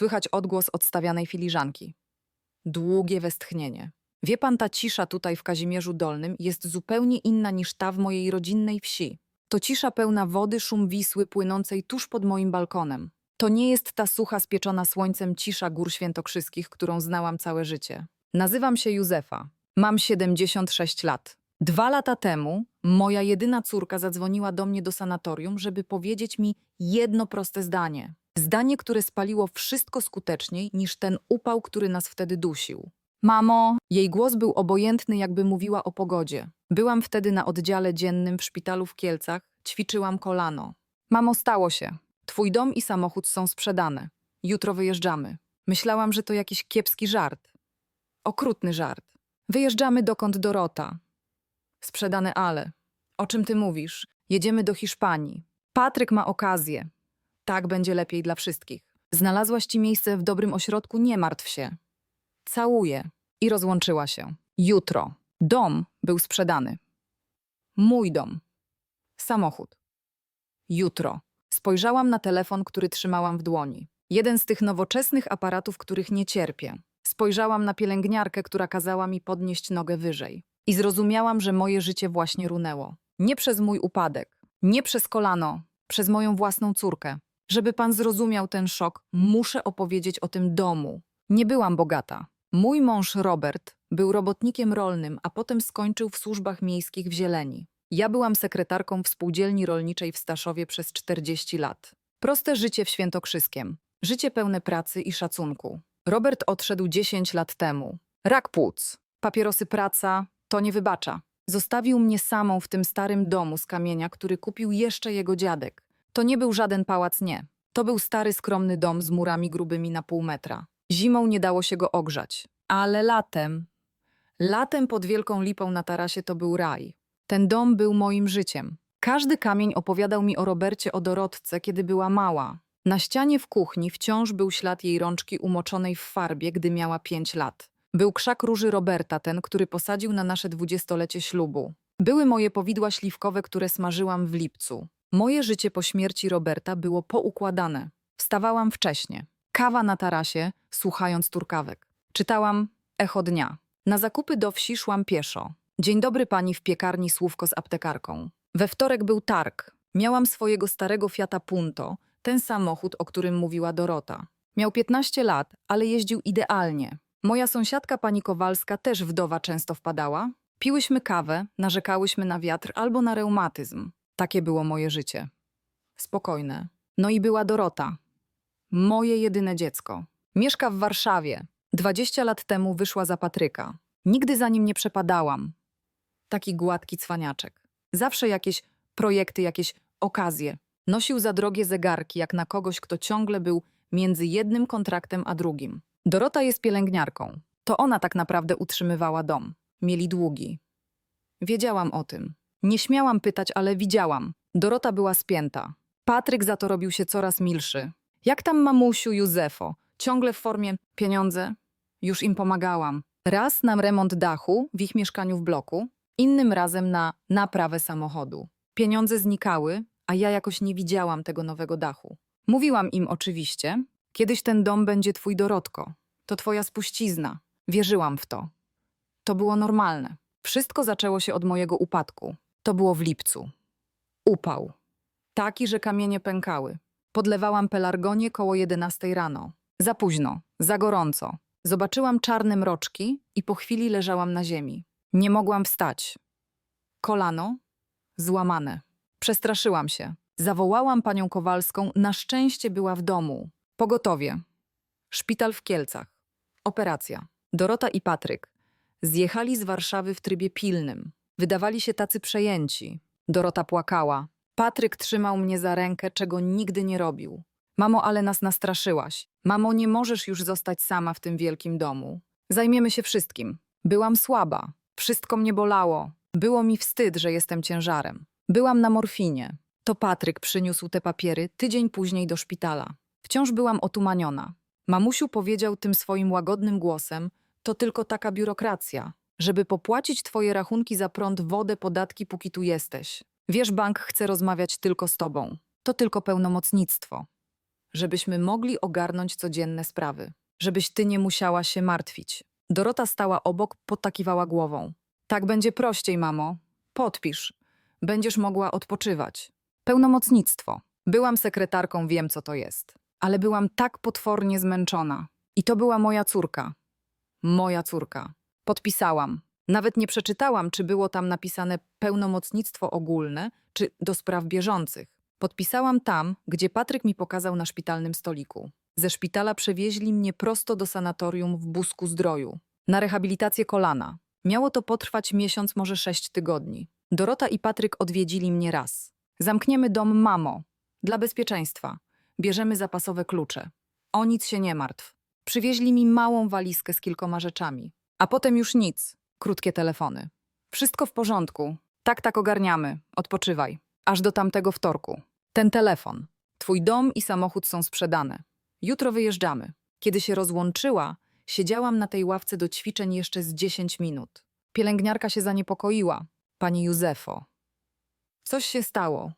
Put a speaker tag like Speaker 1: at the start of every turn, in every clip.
Speaker 1: Słychać odgłos odstawianej filiżanki. Długie westchnienie. Wie pan, ta cisza tutaj w Kazimierzu Dolnym jest zupełnie inna niż ta w mojej rodzinnej wsi. To cisza pełna wody, szum Wisły płynącej tuż pod moim balkonem. To nie jest ta sucha, spieczona słońcem cisza gór świętokrzyskich, którą znałam całe życie. Nazywam się Józefa. Mam 76 lat. Dwa lata temu moja jedyna córka zadzwoniła do mnie do sanatorium, żeby powiedzieć mi jedno proste zdanie. Zdanie, które spaliło wszystko skuteczniej niż ten upał, który nas wtedy dusił. Mamo, jej głos był obojętny, jakby mówiła o pogodzie. Byłam wtedy na oddziale dziennym w szpitalu w Kielcach, ćwiczyłam kolano. Mamo, stało się. Twój dom i samochód są sprzedane. Jutro wyjeżdżamy. Myślałam, że to jakiś kiepski żart. Okrutny żart. Wyjeżdżamy dokąd Dorota. Sprzedane ale. O czym ty mówisz? Jedziemy do Hiszpanii. Patryk ma okazję. Tak będzie lepiej dla wszystkich. Znalazłaś ci miejsce w dobrym ośrodku, nie martw się. Całuję. I rozłączyła się. Jutro. Dom był sprzedany. Mój dom. Samochód. Jutro. Spojrzałam na telefon, który trzymałam w dłoni. Jeden z tych nowoczesnych aparatów, których nie cierpię. Spojrzałam na pielęgniarkę, która kazała mi podnieść nogę wyżej. I zrozumiałam, że moje życie właśnie runęło. Nie przez mój upadek, nie przez kolano, przez moją własną córkę. Żeby pan zrozumiał ten szok, muszę opowiedzieć o tym domu. Nie byłam bogata. Mój mąż Robert był robotnikiem rolnym, a potem skończył w służbach miejskich w Zieleni. Ja byłam sekretarką w spółdzielni rolniczej w Staszowie przez 40 lat. Proste życie w Świętokrzyskiem. Życie pełne pracy i szacunku. Robert odszedł 10 lat temu. Rak płuc, papierosy praca, to nie wybacza. Zostawił mnie samą w tym starym domu z kamienia, który kupił jeszcze jego dziadek. To nie był żaden pałac, nie. To był stary, skromny dom z murami grubymi na pół metra. Zimą nie dało się go ogrzać. Ale latem... Latem pod Wielką Lipą na tarasie to był raj. Ten dom był moim życiem. Każdy kamień opowiadał mi o Robercie, o Dorotce, kiedy była mała. Na ścianie w kuchni wciąż był ślad jej rączki umoczonej w farbie, gdy miała pięć lat. Był krzak róży Roberta, ten, który posadził na nasze dwudziestolecie ślubu. Były moje powidła śliwkowe, które smażyłam w lipcu. Moje życie po śmierci Roberta było poukładane. Wstawałam wcześnie. Kawa na tarasie, słuchając turkawek. Czytałam Echo dnia. Na zakupy do wsi szłam pieszo. Dzień dobry pani w piekarni słówko z aptekarką. We wtorek był targ. Miałam swojego starego Fiata Punto, ten samochód, o którym mówiła Dorota. Miał 15 lat, ale jeździł idealnie. Moja sąsiadka pani Kowalska też wdowa często wpadała. Piłyśmy kawę, narzekałyśmy na wiatr albo na reumatyzm. Takie było moje życie. Spokojne. No i była Dorota. Moje jedyne dziecko. Mieszka w Warszawie. 20 lat temu wyszła za Patryka. Nigdy za nim nie przepadałam. Taki gładki cwaniaczek. Zawsze jakieś projekty, jakieś okazje. Nosił za drogie zegarki, jak na kogoś, kto ciągle był między jednym kontraktem a drugim. Dorota jest pielęgniarką. To ona tak naprawdę utrzymywała dom. Mieli długi. Wiedziałam o tym. Nie śmiałam pytać, ale widziałam. Dorota była spięta. Patryk za to robił się coraz milszy. Jak tam mamusiu Józefo? Ciągle w formie pieniądze? Już im pomagałam. Raz na remont dachu w ich mieszkaniu w bloku, innym razem na naprawę samochodu. Pieniądze znikały, a ja jakoś nie widziałam tego nowego dachu. Mówiłam im oczywiście, kiedyś ten dom będzie twój Dorotko. To twoja spuścizna. Wierzyłam w to. To było normalne. Wszystko zaczęło się od mojego upadku. To było w lipcu. Upał. Taki, że kamienie pękały. Podlewałam pelargonię koło 11 rano. Za późno, za gorąco. Zobaczyłam czarne mroczki i po chwili leżałam na ziemi. Nie mogłam wstać. Kolano złamane. Przestraszyłam się. Zawołałam panią Kowalską, na szczęście była w domu. Pogotowie. Szpital w Kielcach. Operacja. Dorota i Patryk zjechali z Warszawy w trybie pilnym. Wydawali się tacy przejęci. Dorota płakała. Patryk trzymał mnie za rękę, czego nigdy nie robił. Mamo, ale nas nastraszyłaś. Mamo, nie możesz już zostać sama w tym wielkim domu. Zajmiemy się wszystkim. Byłam słaba. Wszystko mnie bolało. Było mi wstyd, że jestem ciężarem. Byłam na morfinie. To Patryk przyniósł te papiery tydzień później do szpitala. Wciąż byłam otumaniona. Mamusiu powiedział tym swoim łagodnym głosem, to tylko taka biurokracja, żeby popłacić twoje rachunki za prąd, wodę, podatki, póki tu jesteś. Wiesz, bank chce rozmawiać tylko z tobą. To tylko pełnomocnictwo. żebyśmy mogli ogarnąć codzienne sprawy. Żebyś ty nie musiała się martwić. Dorota stała obok, potakiwała głową. Tak będzie prościej, mamo. Podpisz. Będziesz mogła odpoczywać. Pełnomocnictwo. Byłam sekretarką, wiem co to jest. Ale byłam tak potwornie zmęczona. I to była moja córka. Moja córka. Podpisałam. Nawet nie przeczytałam, czy było tam napisane pełnomocnictwo ogólne, czy do spraw bieżących. Podpisałam tam, gdzie Patryk mi pokazał na szpitalnym stoliku. Ze szpitala przewieźli mnie prosto do sanatorium w Busku Zdroju. Na rehabilitację kolana. Miało to potrwać miesiąc, może sześć tygodni. Dorota i Patryk odwiedzili mnie raz. Zamkniemy dom, mamo. Dla bezpieczeństwa. Bierzemy zapasowe klucze. O nic się nie martw. Przywieźli mi małą walizkę z kilkoma rzeczami. A potem już nic. Krótkie telefony. Wszystko w porządku. Tak, tak ogarniamy. Odpoczywaj. Aż do tamtego wtorku. Ten telefon. Twój dom i samochód są sprzedane. Jutro wyjeżdżamy. Kiedy się rozłączyła, siedziałam na tej ławce do ćwiczeń jeszcze z 10 minut. Pielęgniarka się zaniepokoiła. Pani Józefo. Coś się stało.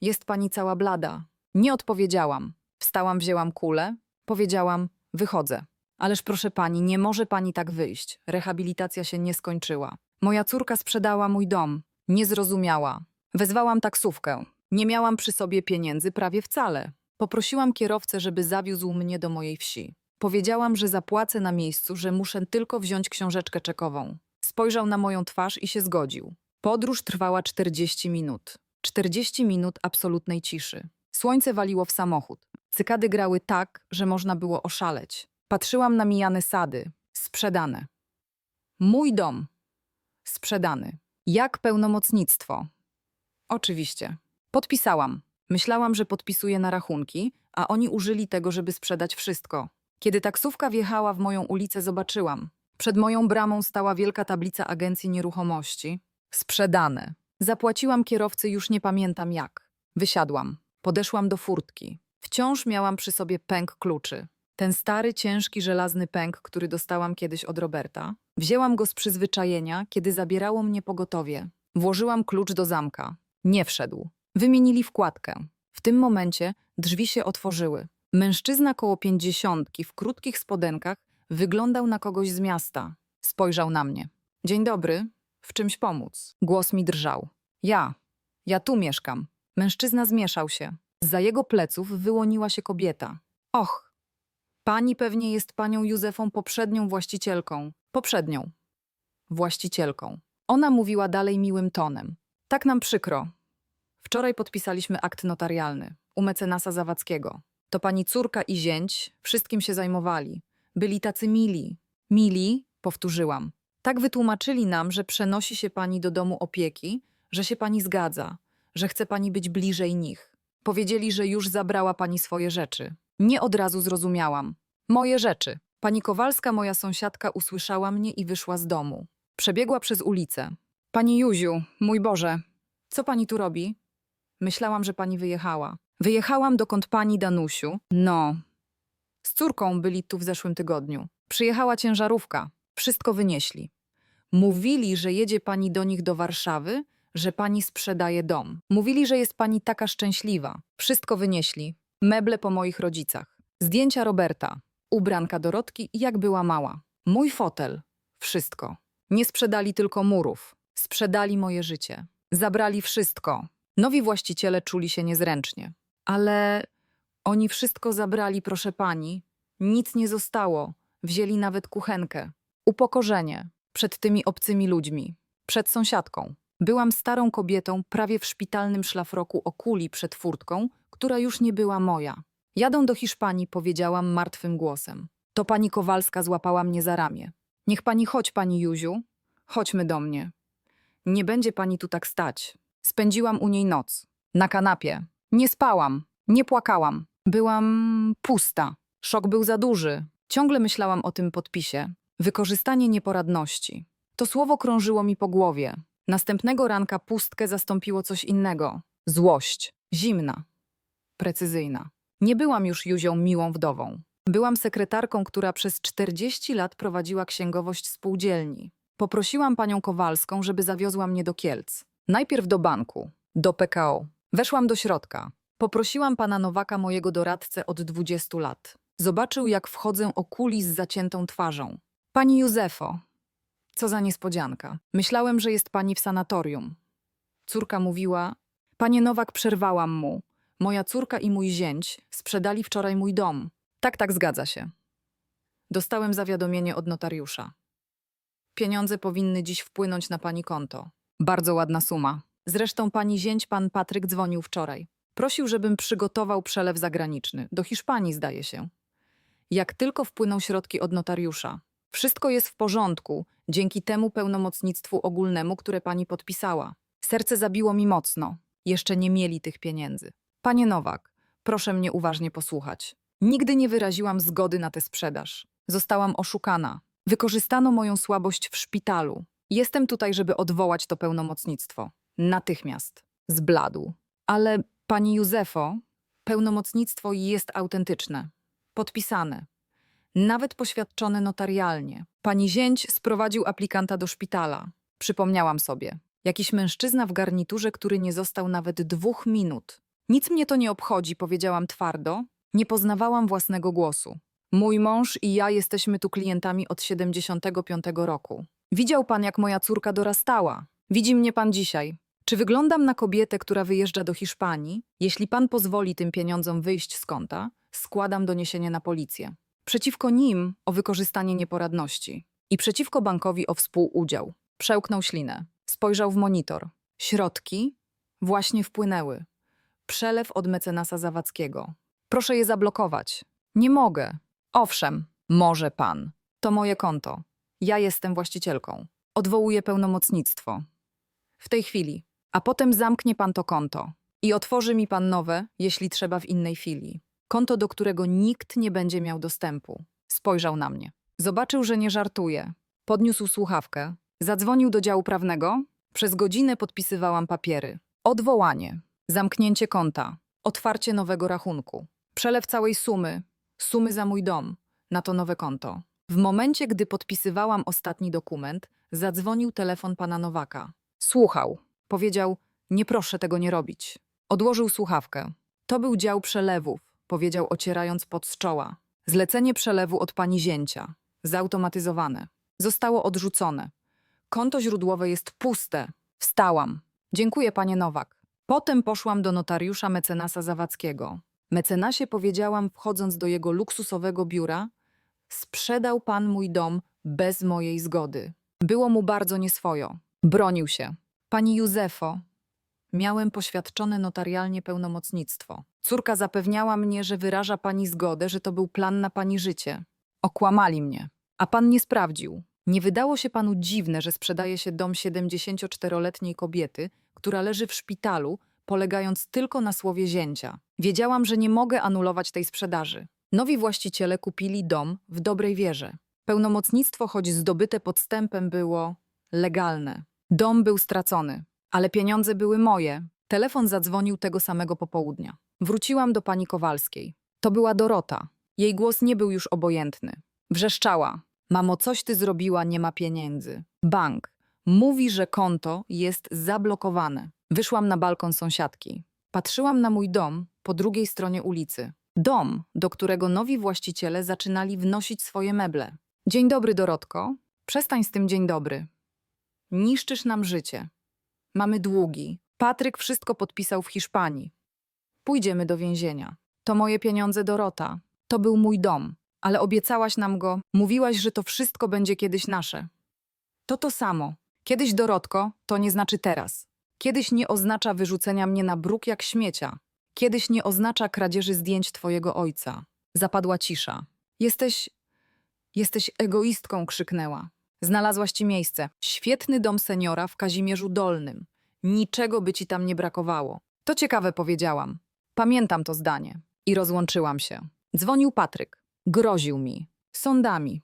Speaker 1: Jest pani cała blada. Nie odpowiedziałam. Wstałam, wzięłam kulę. Powiedziałam, wychodzę. Ależ proszę pani, nie może pani tak wyjść. Rehabilitacja się nie skończyła. Moja córka sprzedała mój dom. Nie zrozumiała. Wezwałam taksówkę. Nie miałam przy sobie pieniędzy prawie wcale. Poprosiłam kierowcę, żeby zawiózł mnie do mojej wsi. Powiedziałam, że zapłacę na miejscu, że muszę tylko wziąć książeczkę czekową. Spojrzał na moją twarz i się zgodził. Podróż trwała 40 minut. 40 minut absolutnej ciszy. Słońce waliło w samochód. Cykady grały tak, że można było oszaleć. Patrzyłam na mijane sady. Sprzedane. Mój dom. Sprzedany. Jak pełnomocnictwo. Oczywiście. Podpisałam. Myślałam, że podpisuję na rachunki, a oni użyli tego, żeby sprzedać wszystko. Kiedy taksówka wjechała w moją ulicę, zobaczyłam. Przed moją bramą stała wielka tablica agencji nieruchomości. Sprzedane. Zapłaciłam kierowcy, już nie pamiętam jak. Wysiadłam. Podeszłam do furtki. Wciąż miałam przy sobie pęk kluczy. Ten stary, ciężki, żelazny pęk, który dostałam kiedyś od Roberta. Wzięłam go z przyzwyczajenia, kiedy zabierało mnie pogotowie. Włożyłam klucz do zamka. Nie wszedł. Wymienili wkładkę. W tym momencie drzwi się otworzyły. Mężczyzna koło pięćdziesiątki w krótkich spodenkach wyglądał na kogoś z miasta. Spojrzał na mnie. Dzień dobry, w czymś pomóc. Głos mi drżał. Ja, ja tu mieszkam. Mężczyzna zmieszał się. Za jego pleców wyłoniła się kobieta. Och, pani pewnie jest panią Józefą poprzednią właścicielką. Poprzednią. Właścicielką. Ona mówiła dalej miłym tonem. Tak nam przykro. Wczoraj podpisaliśmy akt notarialny u mecenasa Zawadzkiego. To pani córka i zięć wszystkim się zajmowali. Byli tacy mili. Mili, powtórzyłam. Tak wytłumaczyli nam, że przenosi się pani do domu opieki, że się pani zgadza, że chce pani być bliżej nich. Powiedzieli, że już zabrała pani swoje rzeczy. Nie od razu zrozumiałam. Moje rzeczy. Pani Kowalska, moja sąsiadka, usłyszała mnie i wyszła z domu. Przebiegła przez ulicę. Pani Józiu, mój Boże, co pani tu robi? Myślałam, że pani wyjechała. Wyjechałam dokąd pani Danusiu. No. Z córką byli tu w zeszłym tygodniu. Przyjechała ciężarówka. Wszystko wynieśli. Mówili, że jedzie pani do nich do Warszawy, że pani sprzedaje dom. Mówili, że jest pani taka szczęśliwa. Wszystko wynieśli. Meble po moich rodzicach. Zdjęcia Roberta. Ubranka Dorotki, jak była mała. Mój fotel. Wszystko. Nie sprzedali tylko murów. Sprzedali moje życie. Zabrali wszystko. Nowi właściciele czuli się niezręcznie. Ale oni wszystko zabrali, proszę pani. Nic nie zostało. Wzięli nawet kuchenkę. Upokorzenie przed tymi obcymi ludźmi, przed sąsiadką. Byłam starą kobietą, prawie w szpitalnym szlafroku o kuli przed furtką, która już nie była moja. Jadą do Hiszpanii, powiedziałam martwym głosem. To pani Kowalska złapała mnie za ramię. Niech pani chodź, pani Józiu. Chodźmy do mnie. Nie będzie pani tu tak stać. Spędziłam u niej noc. Na kanapie. Nie spałam. Nie płakałam. Byłam pusta. Szok był za duży. Ciągle myślałam o tym podpisie. Wykorzystanie nieporadności. To słowo krążyło mi po głowie. Następnego ranka pustkę zastąpiło coś innego. Złość. Zimna. Precyzyjna. Nie byłam już Juzią miłą wdową. Byłam sekretarką, która przez 40 lat prowadziła księgowość spółdzielni. Poprosiłam panią Kowalską, żeby zawiozła mnie do Kielc. Najpierw do banku, do PKO. Weszłam do środka. Poprosiłam pana Nowaka, mojego doradcę od 20 lat. Zobaczył, jak wchodzę o kuli z zaciętą twarzą. Pani Józefo, co za niespodzianka. Myślałem, że jest pani w sanatorium. Córka mówiła: Panie Nowak, przerwałam mu. Moja córka i mój zięć sprzedali wczoraj mój dom. Tak, tak, zgadza się. Dostałem zawiadomienie od notariusza. Pieniądze powinny dziś wpłynąć na pani konto. Bardzo ładna suma. Zresztą pani zięć, pan Patryk, dzwonił wczoraj. Prosił, żebym przygotował przelew zagraniczny. Do Hiszpanii, zdaje się. Jak tylko wpłyną środki od notariusza. Wszystko jest w porządku, dzięki temu pełnomocnictwu ogólnemu, które pani podpisała. Serce zabiło mi mocno. Jeszcze nie mieli tych pieniędzy. Panie Nowak, proszę mnie uważnie posłuchać. Nigdy nie wyraziłam zgody na tę sprzedaż. Zostałam oszukana. Wykorzystano moją słabość w szpitalu. Jestem tutaj, żeby odwołać to pełnomocnictwo. Natychmiast. Zbladł. Ale pani Józefo, pełnomocnictwo jest autentyczne. Podpisane. Nawet poświadczone notarialnie. Pani zięć sprowadził aplikanta do szpitala. Przypomniałam sobie. Jakiś mężczyzna w garniturze, który nie został nawet dwóch minut. Nic mnie to nie obchodzi, powiedziałam twardo. Nie poznawałam własnego głosu. Mój mąż i ja jesteśmy tu klientami od 75 roku. Widział pan, jak moja córka dorastała. Widzi mnie pan dzisiaj. Czy wyglądam na kobietę, która wyjeżdża do Hiszpanii? Jeśli pan pozwoli tym pieniądzom wyjść z konta, składam doniesienie na policję. Przeciwko nim o wykorzystanie nieporadności i przeciwko bankowi o współudział. Przełknął ślinę. Spojrzał w monitor. Środki właśnie wpłynęły. Przelew od mecenasa Zawadzkiego. Proszę je zablokować. Nie mogę. Owszem, może pan. To moje konto. Ja jestem właścicielką. Odwołuję pełnomocnictwo. W tej chwili. A potem zamknie pan to konto. I otworzy mi pan nowe, jeśli trzeba w innej filii. Konto, do którego nikt nie będzie miał dostępu. Spojrzał na mnie. Zobaczył, że nie żartuję. Podniósł słuchawkę. Zadzwonił do działu prawnego. Przez godzinę podpisywałam papiery. Odwołanie. Zamknięcie konta. Otwarcie nowego rachunku. Przelew całej sumy. Sumy za mój dom. Na to nowe konto. W momencie, gdy podpisywałam ostatni dokument, zadzwonił telefon pana Nowaka. Słuchał. Powiedział: Nie proszę tego nie robić. Odłożył słuchawkę. To był dział przelewów, powiedział ocierając pot z czoła. Zlecenie przelewu od pani zięcia. Zautomatyzowane. Zostało odrzucone. Konto źródłowe jest puste. Wstałam. Dziękuję, panie Nowak. Potem poszłam do notariusza mecenasa Zawadzkiego. Mecenasie powiedziałam, wchodząc do jego luksusowego biura, sprzedał pan mój dom bez mojej zgody. Było mu bardzo nieswojo. Bronił się. Pani Józefo, miałem poświadczone notarialnie pełnomocnictwo. Córka zapewniała mnie, że wyraża pani zgodę, że to był plan na pani życie. Okłamali mnie. A pan nie sprawdził. Nie wydało się panu dziwne, że sprzedaje się dom 74-letniej kobiety, która leży w szpitalu, polegając tylko na słowie zięcia. Wiedziałam, że nie mogę anulować tej sprzedaży. Nowi właściciele kupili dom w dobrej wierze. Pełnomocnictwo, choć zdobyte podstępem, było legalne. Dom był stracony, ale pieniądze były moje. Telefon zadzwonił tego samego popołudnia. Wróciłam do pani Kowalskiej. To była Dorota. Jej głos nie był już obojętny. Wrzeszczała. Mamo, coś ty zrobiła, nie ma pieniędzy. Bank. Mówi, że konto jest zablokowane. Wyszłam na balkon sąsiadki. Patrzyłam na mój dom po drugiej stronie ulicy. Dom, do którego nowi właściciele zaczynali wnosić swoje meble. Dzień dobry, Dorotko. Przestań z tym dzień dobry. Niszczysz nam życie. Mamy długi. Patryk wszystko podpisał w Hiszpanii. Pójdziemy do więzienia. To moje pieniądze, Dorota. To był mój dom, ale obiecałaś nam go. Mówiłaś, że to wszystko będzie kiedyś nasze. To to samo. Kiedyś, Dorotko, to nie znaczy teraz. Kiedyś nie oznacza wyrzucenia mnie na bruk jak śmiecia. Kiedyś nie oznacza kradzieży zdjęć twojego ojca. Zapadła cisza. Jesteś. Jesteś egoistką, krzyknęła. Znalazłaś ci miejsce. Świetny dom seniora w Kazimierzu Dolnym. Niczego by ci tam nie brakowało. To ciekawe, powiedziałam. Pamiętam to zdanie. I rozłączyłam się. Dzwonił Patryk. Groził mi. Sądami.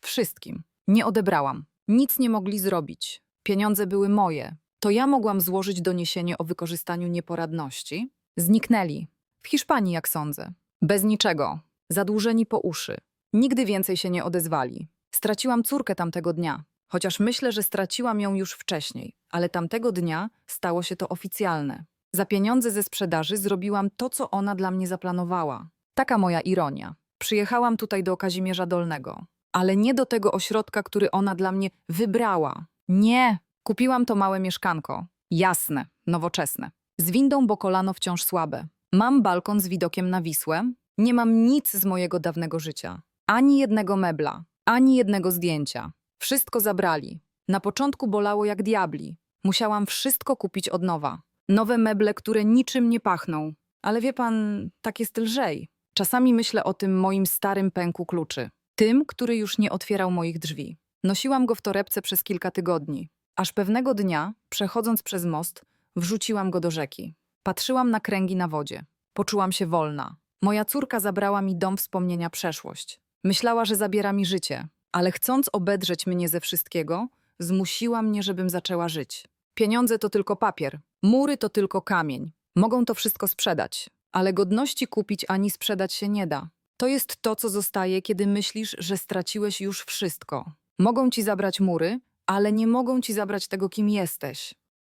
Speaker 1: Wszystkim. Nie odebrałam. Nic nie mogli zrobić. Pieniądze były moje. To ja mogłam złożyć doniesienie o wykorzystaniu nieporadności. Zniknęli. W Hiszpanii, jak sądzę. Bez niczego. Zadłużeni po uszy. Nigdy więcej się nie odezwali. Straciłam córkę tamtego dnia, chociaż myślę, że straciłam ją już wcześniej, ale tamtego dnia stało się to oficjalne. Za pieniądze ze sprzedaży zrobiłam to, co ona dla mnie zaplanowała. Taka moja ironia. Przyjechałam tutaj do Kazimierza Dolnego, ale nie do tego ośrodka, który ona dla mnie wybrała. Nie, kupiłam to małe mieszkanko. Jasne, nowoczesne. Z windą, bo kolano wciąż słabe. Mam balkon z widokiem na Wisłę. Nie mam nic z mojego dawnego życia. Ani jednego mebla, ani jednego zdjęcia. Wszystko zabrali. Na początku bolało jak diabli. Musiałam wszystko kupić od nowa. Nowe meble, które niczym nie pachną. Ale wie pan, tak jest lżej. Czasami myślę o tym moim starym pęku kluczy. Tym, który już nie otwierał moich drzwi. Nosiłam go w torebce przez kilka tygodni. Aż pewnego dnia, przechodząc przez most, wrzuciłam go do rzeki. Patrzyłam na kręgi na wodzie. Poczułam się wolna. Moja córka zabrała mi dom wspomnienia przeszłość. Myślała, że zabiera mi życie, ale chcąc obedrzeć mnie ze wszystkiego, zmusiła mnie, żebym zaczęła żyć. Pieniądze to tylko papier, mury to tylko kamień. Mogą to wszystko sprzedać, ale godności kupić ani sprzedać się nie da. To jest to, co zostaje, kiedy myślisz, że straciłeś już wszystko. Mogą ci zabrać mury, ale nie mogą ci zabrać tego, kim jesteś.